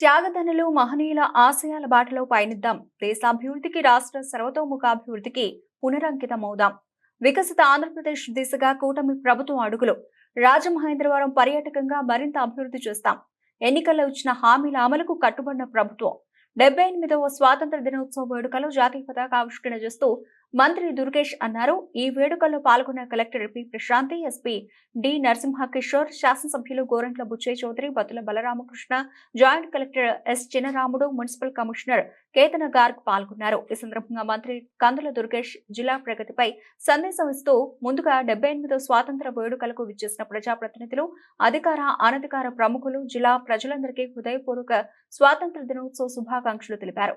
త్యాగధనులు మహనీయుల ఆశయాల బాటలో పయనిద్దాం. దేశాభివృద్ధికి రాష్ట్ర సర్వతోముఖాభివృద్ధికి పునరంకితమవుదాం. వికసిత ఆంధ్రప్రదేశ్ దిశగా కూటమి ప్రభుత్వం అడుగులు. రాజమహేంద్రవరం పర్యాటకంగా మరింత అభివృద్ధి చేస్తాం. ఎన్నికల్లో ఇచ్చిన హామీల అమలుకు కట్టుబడిన ప్రభుత్వం. డెబ్బై ఎనిమిదవ స్వాతంత్ర దినోత్సవ వేడుకలో జాతీయ పతాక ఆవిష్కరణ చేస్తూ మంత్రి దుర్గేష్ అన్నారు. ఈ వేడుకల్లో పాల్గొన్న collector P. Prashanti SP D. Narasimha Kishore శాసనసభ్యులు Gorantla Butchaiah Chowdary Bathula Balaramakrishna joint collector S. Chinnaramudu municipal commissioner Ketana Garg పాల్గొన్నారు. ఈ సందర్భంగా మంత్రి కందుల దుర్గేష్ జిల్లా ప్రగతిపై సందేశం ఇస్తూ ముందుగా డెబ్బై ఎనిమిదో స్వాతంత్ర వేడుకలకు విచ్చేసిన ప్రజాప్రతినిధులు అధికార అనధికార ప్రముఖులు జిల్లా ప్రజలందరికీ హృదయపూర్వక స్వాతంత్ర దినోత్సవ శుభాకాంక్షలు తెలిపారు.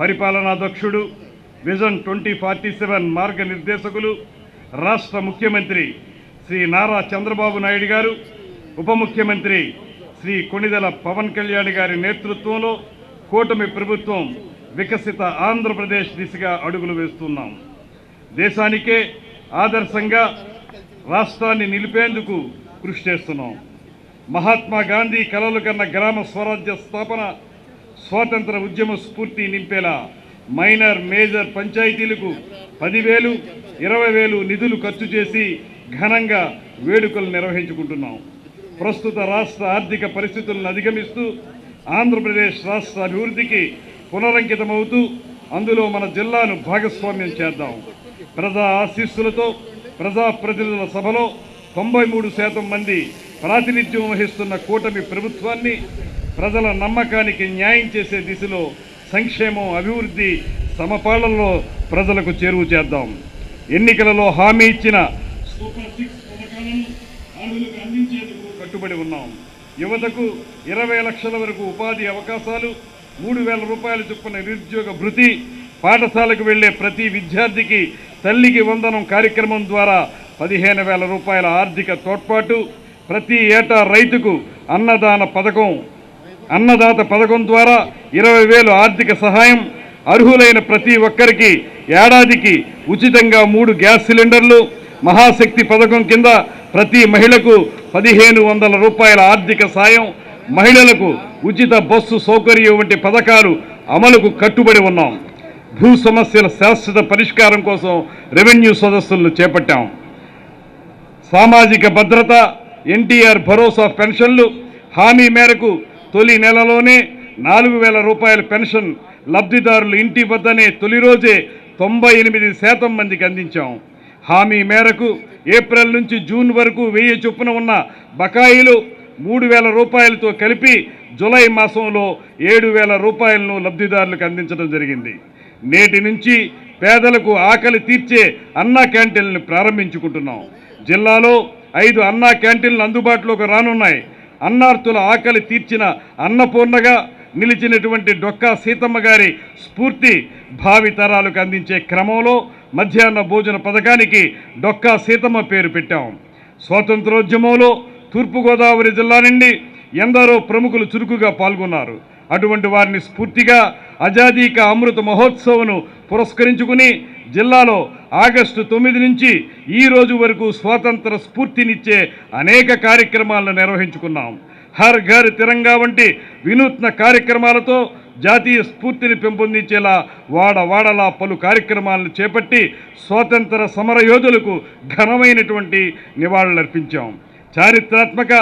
పరిపాలనా దక్షుడు విజన్ ట్వంటీ ఫార్టీ సెవెన్ మార్గనిర్దేశకులు రాష్ట్ర ముఖ్యమంత్రి శ్రీ నారా చంద్రబాబు నాయుడు గారు ఉప ముఖ్యమంత్రి శ్రీ కొణిదెల పవన్ కళ్యాణ్ గారి నేతృత్వంలో కూటమి ప్రభుత్వం వికసిత ఆంధ్రప్రదేశ్ దిశగా అడుగులు వేస్తున్నాం. దేశానికే ఆదర్శంగా రాష్ట్రాన్ని నిలిపేందుకు కృషి చేస్తున్నాం. మహాత్మా గాంధీ కలలు కన్న గ్రామ స్వరాజ్య స్థాపన స్వాతంత్ర ఉద్యమ స్ఫూర్తి నింపేలా మైనర్ మేజర్ పంచాయతీలకు పదివేలు ఇరవై వేలు నిధులు ఖర్చు చేసి ఘనంగా వేడుకలు నిర్వహించుకుంటున్నాం. ప్రస్తుత రాష్ట్ర ఆర్థిక పరిస్థితులను అధిగమిస్తూ ఆంధ్రప్రదేశ్ రాష్ట్ర అభివృద్ధికి పునరంకితమవుతూ అందులో మన జిల్లాను భాగస్వామ్యం చేద్దాం. ప్రజా ఆశీస్సులతో ప్రజాప్రతినిధుల సభలో తొంభై మూడు శాతం మంది ప్రాతినిధ్యం వహిస్తున్న కూటమి ప్రభుత్వాన్ని ప్రజల నమ్మకానికి న్యాయం చేసే దిశలో సంక్షేమం అభివృద్ధి సమపాలనలో ప్రజలకు చేరువ చేద్దాం. ఎన్నికలలో హామీ ఇచ్చిన సూపర్ సిక్స్ పథకాలను అందించేందుకు కట్టుబడి ఉన్నాం. యువతకు ఇరవై లక్షల వరకు ఉపాధి అవకాశాలు మూడు వేల రూపాయల చొప్పున నిరుద్యోగ భృతి పాఠశాలకు వెళ్ళే ప్రతి విద్యార్థికి తల్లికి వందనం కార్యక్రమం ద్వారా పదిహేను వేల రూపాయల ఆర్థిక తోడ్పాటు ప్రతి ఏటా రైతుకు అన్నదాన పథకం అన్నదాత పథకం ద్వారా ఇరవై వేలు ఆర్థిక సహాయం అర్హులైన ప్రతి ఒక్కరికి ఏడాదికి ఉచితంగా మూడు గ్యాస్ సిలిండర్లు మహాశక్తి పథకం కింద ప్రతి మహిళకు పదిహేను వందల రూపాయల ఆర్థిక సాయం మహిళలకు ఉచిత బస్సు సౌకర్యం వంటి పథకాలు అమలుకు కట్టుబడి ఉన్నాం. భూ సమస్యల శాశ్వత పరిష్కారం కోసం రెవెన్యూ సదస్సులను చేపట్టాం. సామాజిక భద్రత ఎన్టీఆర్ భరోసా పెన్షన్లు హామీ మేరకు తొలి నెలలోనే నాలుగు వేల రూపాయల పెన్షన్ లబ్ధిదారులు ఇంటి వద్దనే తొలి రోజే తొంభై ఎనిమిది శాతం మందికి అందించాం. హామీ మేరకు ఏప్రిల్ నుంచి జూన్ వరకు వెయ్యి చొప్పున ఉన్న బకాయిలు మూడు వేల రూపాయలతో కలిపి జులై మాసంలో ఏడు వేల రూపాయలను లబ్ధిదారులకు అందించడం జరిగింది. నేటి నుంచి పేదలకు ఆకలి తీర్చే అన్నా క్యాంటీన్లను ప్రారంభించుకుంటున్నాం. జిల్లాలో ఐదు అన్నా క్యాంటీన్లు అందుబాటులోకి రానున్నాయి. అన్నార్తుల ఆకలి తీర్చిన అన్నపూర్ణగా నిలిచినటువంటి డొక్కా సీతమ్మ గారి స్ఫూర్తి భావి తరాలకు అందించే క్రమంలో మధ్యాహ్న భోజన పథకానికి డొక్కా సీతమ్మ పేరు పెట్టాం. స్వాతంత్రోద్యమంలో తూర్పుగోదావరి జిల్లా నుండి ఎందరో ప్రముఖులు చురుకుగా పాల్గొన్నారు. అటువంటి వారిని స్ఫూర్తిగా అజాదీక అమృత మహోత్సవను పురస్కరించుకుని జిల్లాలో ఆగస్టు తొమ్మిది నుంచి ఈ రోజు వరకు స్వాతంత్ర స్ఫూర్తినిచ్చే అనేక కార్యక్రమాలను నిర్వహించుకున్నాం. హర్ ఘర్ తిరంగా వంటి వినూత్న కార్యక్రమాలతో జాతీయ స్ఫూర్తిని పెంపొందించేలా వాడవాడలా పలు కార్యక్రమాలను చేపట్టి స్వాతంత్ర సమరయోధులకు ఘనమైనటువంటి నివాళులర్పించాం. చారిత్రాత్మక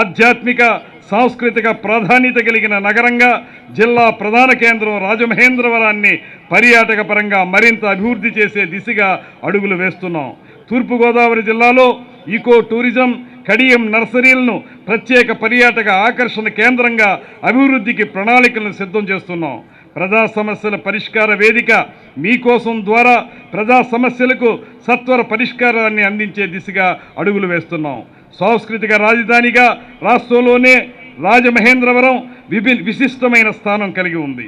ఆధ్యాత్మిక సాంస్కృతిక ప్రాధాన్యత కలిగిన నగరంగా జిల్లా ప్రధాన కేంద్రం రాజమహేంద్రవరాన్ని పర్యాటక పరంగా మరింత అభివృద్ధి చేసే దిశగా అడుగులు వేస్తున్నాం. తూర్పుగోదావరి జిల్లాలో ఈకో టూరిజం కడియం నర్సరీలను ప్రత్యేక పర్యాటక ఆకర్షణ కేంద్రంగా అభివృద్ధికి ప్రణాళికలను సిద్ధం చేస్తున్నాం. ప్రజా సమస్యల పరిష్కార వేదిక మీకోసం ద్వారా ప్రజా సమస్యలకు సత్వర పరిష్కారాన్ని అందించే దిశగా అడుగులు వేస్తున్నాం. సాంస్కృతిక రాజధానిగా రాష్ట్రంలోనే రాజమహేంద్రవరం విభి విశిష్టమైన స్థానం కలిగి ఉంది.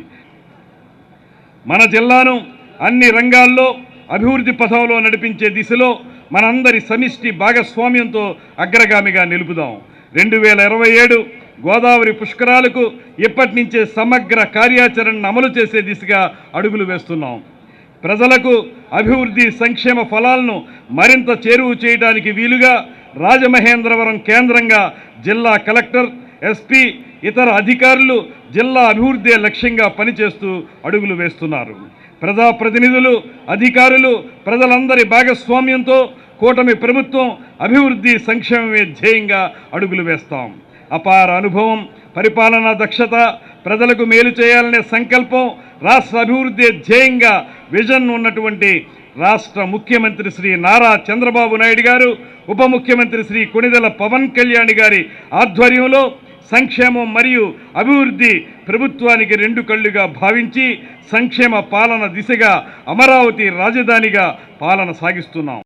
మన జిల్లాను అన్ని రంగాల్లో అభివృద్ధి పథంలో నడిపించే దిశలో మనందరి సమిష్టి భాగస్వామ్యంతో అగ్రగామిగా నిలుపుదాం. రెండు వేల ఇరవై ఏడు గోదావరి పుష్కరాలకు ఇప్పటి నుంచే సమగ్ర కార్యాచరణను అమలు చేసే దిశగా అడుగులు వేస్తున్నాం. ప్రజలకు అభివృద్ధి సంక్షేమ ఫలాలను మరింత చేరువ చేయడానికి వీలుగా రాజమహేంద్రవరం కేంద్రంగా జిల్లా కలెక్టర్ ఎస్పీ ఇతర అధికారులు జిల్లా అభివృద్ధి లక్ష్యంగా పనిచేస్తూ అడుగులు వేస్తున్నారు. ప్రజాప్రతినిధులు అధికారులు ప్రజలందరి భాగస్వామ్యంతో కూటమి ప్రభుత్వం అభివృద్ధి సంక్షేమమే ధ్యేయంగా అడుగులు వేస్తాం. అపార అనుభవం పరిపాలనా దక్షత ప్రజలకు మేలు చేయాలనే సంకల్పం రాష్ట్ర అభివృద్ధి ధ్యేయంగా విజన్ ఉన్నటువంటి రాష్ట్ర ముఖ్యమంత్రి శ్రీ నారా చంద్రబాబు నాయుడు గారు ఉప ముఖ్యమంత్రి శ్రీ కొణిదెల పవన్ కళ్యాణ్ గారి ఆధ్వర్యంలో సంక్షేమం మరియు అభివృద్ధి ప్రభుత్వానికి రెండు కళ్ళుగా భావించి సంక్షేమ పాలన దిశగా అమరావతి రాజధానిగా పాలన సాగిస్తున్నాం.